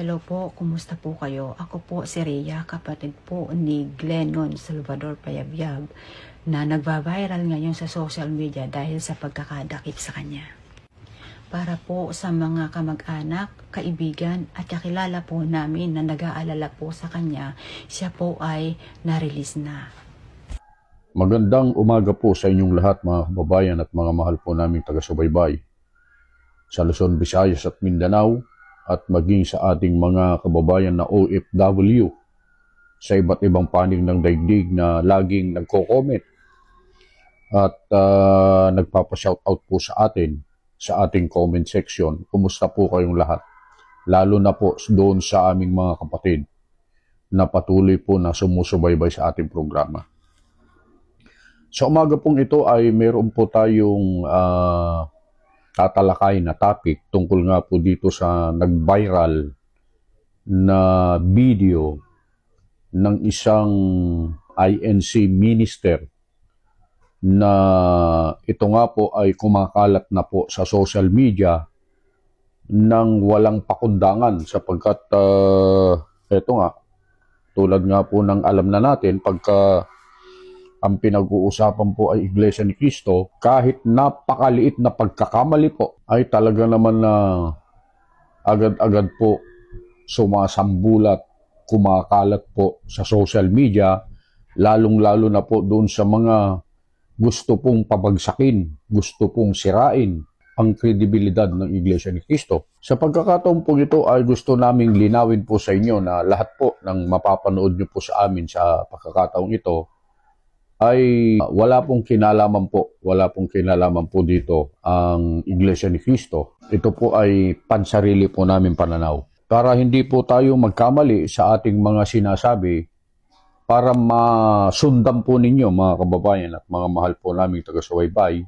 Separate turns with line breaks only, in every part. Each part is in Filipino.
Hello po, kumusta po kayo? Ako po si Rhea, kapatid po ni Glennon Salvador Payabyab na nagva-viral ngayon sa social media dahil sa pagkakadakip sa kanya. Para po sa mga kamag-anak, kaibigan at kakilala po namin na nag-aalala po sa kanya, siya po ay na-release na.
Magandang umaga po sa inyong lahat mga kababayan at mga mahal po naming taga-subaybay sa Luzon, Visayas at Mindanao at maging sa ating mga kababayan na OFW sa iba't ibang panig ng daigdig na laging nagko-comment at uh, nagpapa-shoutout po sa atin sa ating comment section. Kumusta po kayong lahat? Lalo na po doon sa aming mga kapatid na patuloy po na sumusubaybay sa ating programa. Sa umaga pong ito ay mayroon po tayong ah, tatalakay na topic tungkol nga po dito sa nag-viral na video ng isang INC minister na ito nga po ay kumakalat na po sa social media ng walang pakundangan sapagkat ah, ito nga tulad nga po ng alam na natin pagka ang pinag-uusapan po ay Iglesia ni Cristo, kahit napakaliit na pagkakamali po, ay talaga naman na agad-agad po sumasambulat, kumakalat po sa social media, lalong-lalo na po doon sa mga gusto pong pabagsakin, gusto pong sirain ang kredibilidad ng Iglesia ni Cristo. Sa pagkakataon po ito ay gusto naming linawin po sa inyo na lahat po ng mapapanood nyo po sa amin sa pagkakataong ito ay wala pong kinalaman po, wala pong kinalaman po dito ang Iglesia ni Cristo. Ito po ay pansarili po namin pananaw. Para hindi po tayo magkamali sa ating mga sinasabi, para masundan po ninyo mga kababayan at mga mahal po naming taga-subaybay,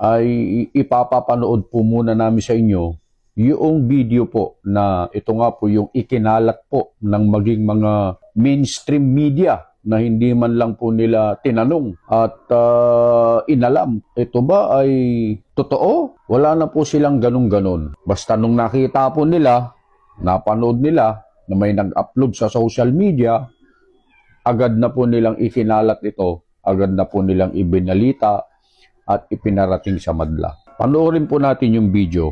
ay ipapapanood po muna namin sa inyo yung video po na ito nga po yung ikinalat po ng maging mga mainstream media na hindi man lang po nila tinanong at ah, inalam. Ito ba ay totoo? Wala na po silang ganun-ganon. Basta nung nakita po nila, napanood nila na may nag-upload sa social media, agad na po nilang ikinalat ito, agad na po nilang ibinalita at ipinarating sa madla. Panoorin po natin yung video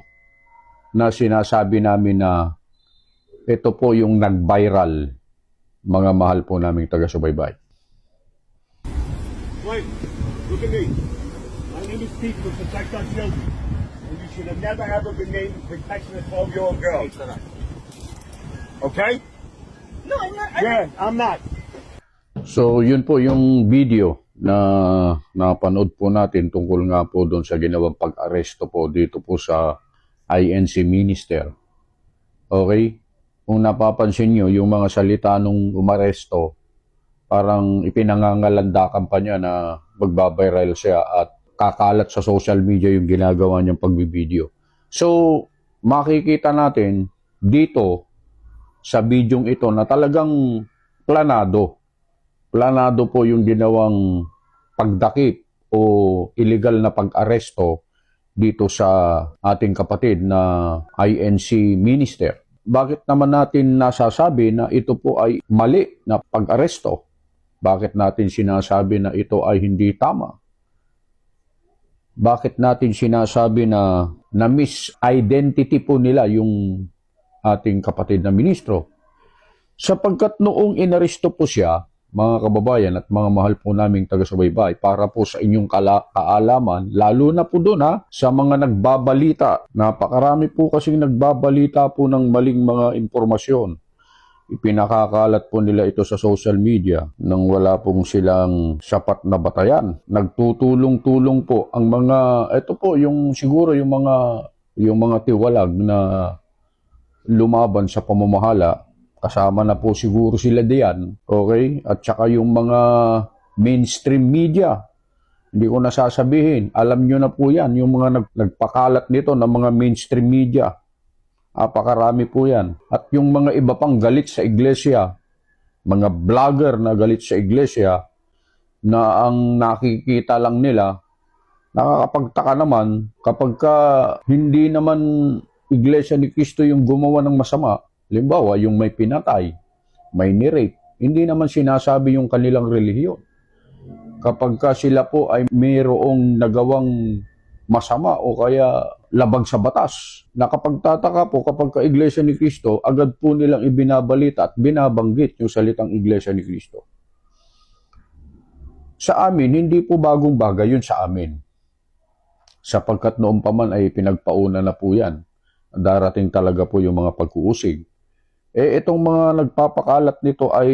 na sinasabi namin na ito po yung nag-viral mga mahal po naming taga-subaybay.
Wait, look at me. My name is Pete from Protect Our Children. And you should have never ever been named protecting a 12 year old girl. Okay?
No, I'm not. I'm
Yeah, I'm not.
So, yun po yung video na napanood po natin tungkol nga po doon sa ginawang pag-aresto po dito po sa INC Minister. Okay? Kung napapansin nyo, yung mga salita nung umaresto, parang ipinangangalandakan pa niya na magbabiral siya at kakalat sa social media yung ginagawa niyang pagbibideo. So, makikita natin dito sa bidyong ito na talagang planado planado po yung ginawang pagdakip o illegal na pag-aresto dito sa ating kapatid na INC minister. Bakit naman natin nasasabi na ito po ay mali na pag-aresto? Bakit natin sinasabi na ito ay hindi tama? Bakit natin sinasabi na na misidentity po nila yung ating kapatid na ministro? Sapagkat noong inaresto po siya, mga kababayan at mga mahal po naming taga-subaybay para po sa inyong kaalaman, lalo na po doon ha, sa mga nagbabalita. Napakarami po kasing nagbabalita po ng maling mga impormasyon. Ipinakakalat po nila ito sa social media nang wala pong silang sapat na batayan. Nagtutulong-tulong po ang mga, ito po yung siguro yung mga, yung mga tiwalag na lumaban sa pamamahala kasama na po siguro sila diyan, okay? At saka yung mga mainstream media, hindi ko nasasabihin, alam nyo na po yan, yung mga nag, nagpakalat nito ng mga mainstream media, apakarami po yan. At yung mga iba pang galit sa iglesia, mga vlogger na galit sa iglesia, na ang nakikita lang nila, nakakapagtaka naman kapag ka hindi naman iglesia ni Kristo yung gumawa ng masama, Limbawa, yung may pinatay, may nirape, hindi naman sinasabi yung kanilang relihiyon. Kapag ka sila po ay mayroong nagawang masama o kaya labag sa batas. Nakapagtataka po kapag ka Iglesia ni Cristo, agad po nilang ibinabalita at binabanggit yung salitang Iglesia ni Cristo. Sa amin, hindi po bagong bagay yun sa amin. Sapagkat noon pa man ay pinagpauna na po yan. Darating talaga po yung mga pagkuusig. Eh, itong mga nagpapakalat nito ay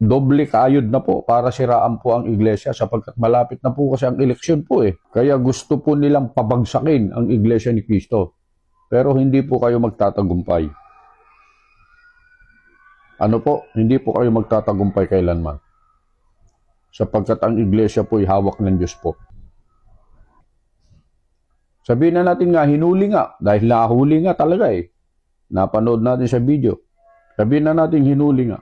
doble kayod na po para siraan po ang iglesia sapagkat malapit na po kasi ang eleksyon po eh. Kaya gusto po nilang pabagsakin ang iglesia ni Kristo. Pero hindi po kayo magtatagumpay. Ano po? Hindi po kayo magtatagumpay kailanman. Sapagkat ang iglesia po ay hawak ng Diyos po. Sabihin na natin nga, hinuli nga. Dahil nahuli nga talaga eh. Napanood natin sa video. Sabihin na natin hinuli nga.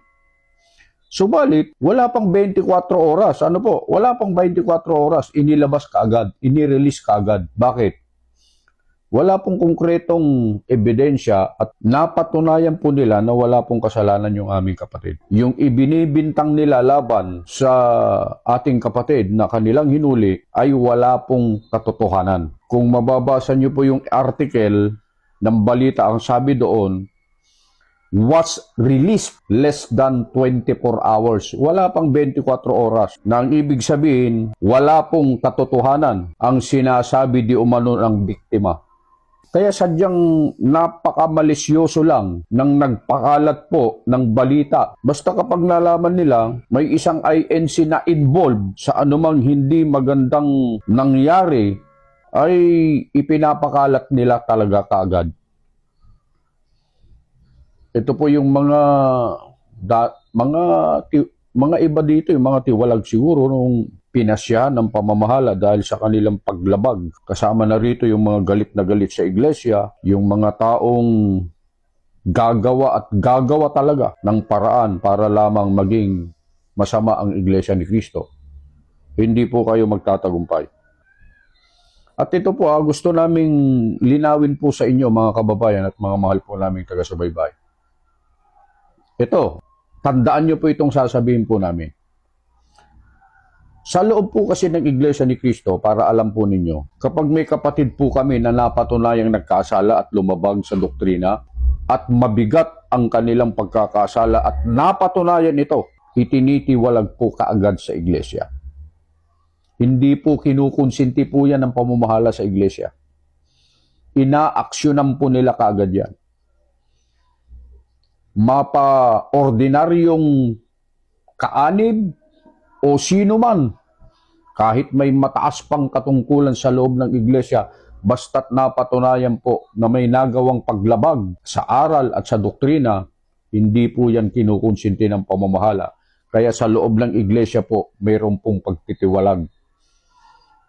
Subalit, wala pang 24 oras. Ano po? Wala pang 24 oras. Inilabas kaagad. Inirelease kaagad. Bakit? Wala pong konkretong ebidensya at napatunayan po nila na wala pong kasalanan yung aming kapatid. Yung ibinibintang nila laban sa ating kapatid na kanilang hinuli ay wala pong katotohanan. Kung mababasa niyo po yung article ng balita, ang sabi doon, was released less than 24 hours. Wala pang 24 oras. Na ang ibig sabihin, wala pong katotohanan ang sinasabi di umano ng biktima. Kaya sadyang napakamalisyoso lang nang nagpakalat po ng balita. Basta kapag nalaman nila may isang INC na involved sa anumang hindi magandang nangyari, ay ipinapakalat nila talaga kaagad. Ito po yung mga da, mga ti- mga iba dito, yung mga tiwalag siguro nung pinasya ng pamamahala dahil sa kanilang paglabag. Kasama na rito yung mga galit na galit sa iglesia, yung mga taong gagawa at gagawa talaga ng paraan para lamang maging masama ang iglesia ni Kristo. Hindi po kayo magtatagumpay. At ito po, ah, gusto naming linawin po sa inyo mga kababayan at mga mahal po naming taga-subaybay. Ito, tandaan nyo po itong sasabihin po namin. Sa loob po kasi ng Iglesia ni Cristo, para alam po ninyo, kapag may kapatid po kami na napatunayang nagkasala at lumabag sa doktrina, at mabigat ang kanilang pagkakasala at napatunayan ito, itinitiwalag po kaagad sa Iglesia. Hindi po kinukonsinti po yan ng pamamahala sa Iglesia. Inaaksyonan po nila kaagad yan mapa-ordinaryong kaanib o sino man, kahit may mataas pang katungkulan sa loob ng iglesia, basta't napatunayan po na may nagawang paglabag sa aral at sa doktrina, hindi po yan kinukonsinti ng pamamahala. Kaya sa loob ng iglesia po, mayroon pong pagtitiwalag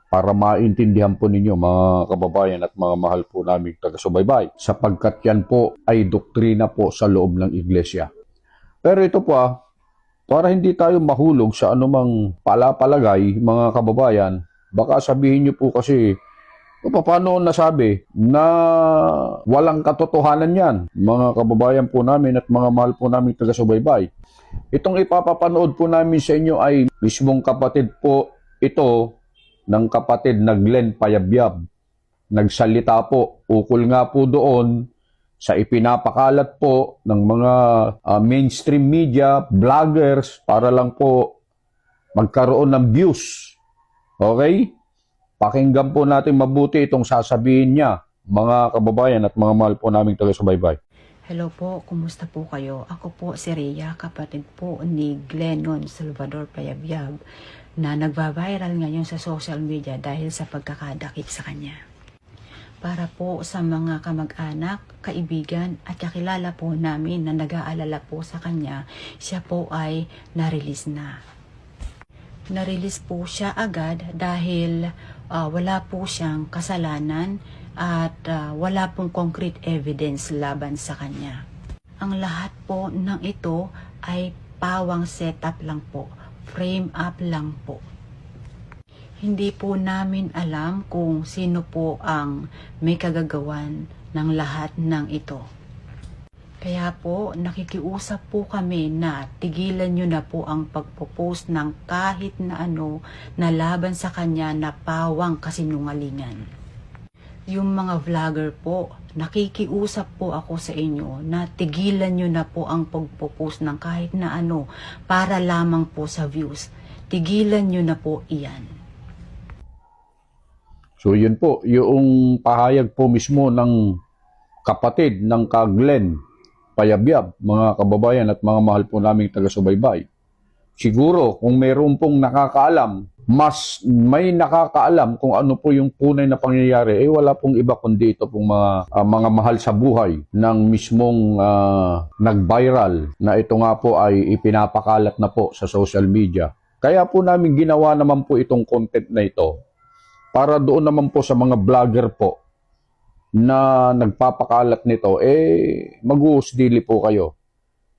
para maintindihan po ninyo mga kababayan at mga mahal po namin taga-subaybay sapagkat yan po ay doktrina po sa loob ng iglesia. Pero ito po ah, para hindi tayo mahulog sa anumang palapalagay mga kababayan, baka sabihin nyo po kasi o paano nasabi na walang katotohanan yan, mga kababayan po namin at mga mahal po namin taga-subaybay. Itong ipapapanood po namin sa inyo ay mismong kapatid po ito ng kapatid na Glenn Payabyab. Nagsalita po, ukol nga po doon sa ipinapakalat po ng mga ah, mainstream media, vloggers, para lang po magkaroon ng views. Okay? Pakinggan po natin mabuti itong sasabihin niya, mga kababayan at mga mahal po naming taga-subaybay.
Hello po, kumusta po kayo? Ako po si Rhea, kapatid po ni Glennon Salvador Payabyab na nagva-viral ngayon sa social media dahil sa pagkakadakip sa kanya. Para po sa mga kamag-anak, kaibigan at kakilala po namin na nag-aalala po sa kanya, siya po ay na-release na. Na-release po siya agad dahil ah, wala po siyang kasalanan at ah, wala pong concrete evidence laban sa kanya. Ang lahat po ng ito ay pawang setup lang po, frame up lang po. Hindi po namin alam kung sino po ang may kagagawan ng lahat ng ito. Kaya po, nakikiusap po kami na tigilan nyo na po ang pagpo-post ng kahit na ano na laban sa kanya na pawang kasinungalingan. Yung mga vlogger po, nakikiusap po ako sa inyo na tigilan nyo na po ang pagpo-post ng kahit na ano para lamang po sa views. Tigilan nyo na po iyan.
So yun po, yung pahayag po mismo ng kapatid ng Kaglen, Payabyab, mga kababayan at mga mahal po naming taga-subaybay. Siguro kung mayroon pong nakakaalam, mas may nakakaalam kung ano po yung tunay na pangyayari, eh wala pong iba kundi ito pong mga, ah, mga mahal sa buhay ng mismong ah, nag-viral na ito nga po ay ipinapakalat na po sa social media. Kaya po namin ginawa naman po itong content na ito para doon naman po sa mga vlogger po na nagpapakalat nito, eh, mag-uusdili po kayo.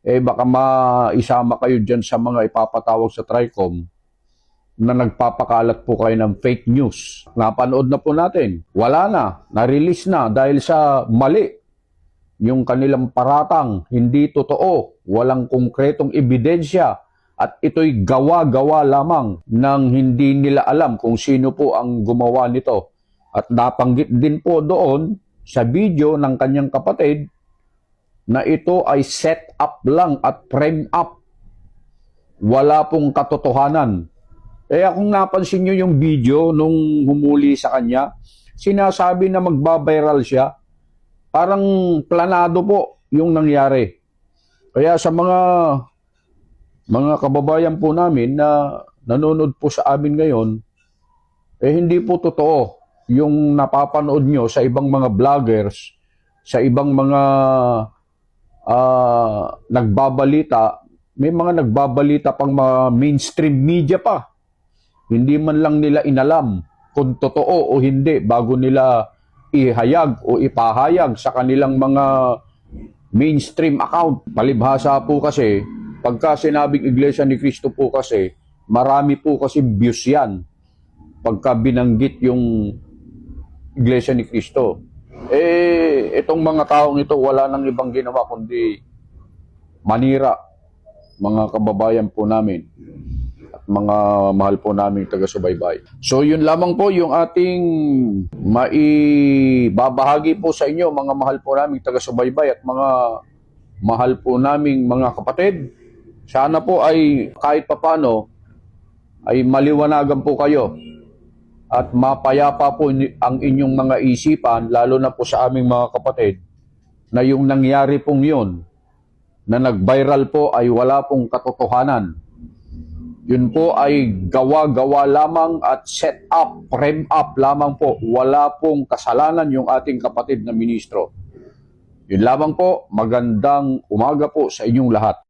Eh, baka maisama kayo dyan sa mga ipapatawag sa TRICOM na nagpapakalat po kayo ng fake news. Napanood na po natin. Wala na. Na-release na dahil sa mali. Yung kanilang paratang, hindi totoo. Walang konkretong ebidensya. At ito'y gawa-gawa lamang ng hindi nila alam kung sino po ang gumawa nito. At napanggit din po doon sa video ng kanyang kapatid na ito ay set up lang at frame up. Wala pong katotohanan. Eh kung napansin nyo yung video nung humuli sa kanya, sinasabi na magbabiral siya. Parang planado po yung nangyari. Kaya sa mga mga kababayan po namin na nanonood po sa amin ngayon, eh hindi po totoo yung napapanood nyo sa ibang mga vloggers, sa ibang mga ah, nagbabalita, may mga nagbabalita pang mga mainstream media pa. Hindi man lang nila inalam kung totoo o hindi bago nila ihayag o ipahayag sa kanilang mga mainstream account. Palibhasa po kasi, pagka sinabing Iglesia ni Cristo po kasi, marami po kasi views yan. Pagka binanggit yung Iglesia ni Cristo. Eh, itong mga taong ito, wala nang ibang ginawa kundi manira mga kababayan po namin mga mahal po namin taga-subaybay. So yun lamang po yung ating maibabahagi po sa inyo mga mahal po namin taga-subaybay at mga mahal po naming mga kapatid. Sana po ay kahit papano ay maliwanagan po kayo at mapayapa po ang inyong mga isipan, lalo na po sa aming mga kapatid, na yung nangyari pong yun, na nag-viral po ay wala pong katotohanan. Yun po ay gawa-gawa lamang at set up, frame up lamang po. Wala pong kasalanan yung ating kapatid na ministro. Yun lamang po, magandang umaga po sa inyong lahat.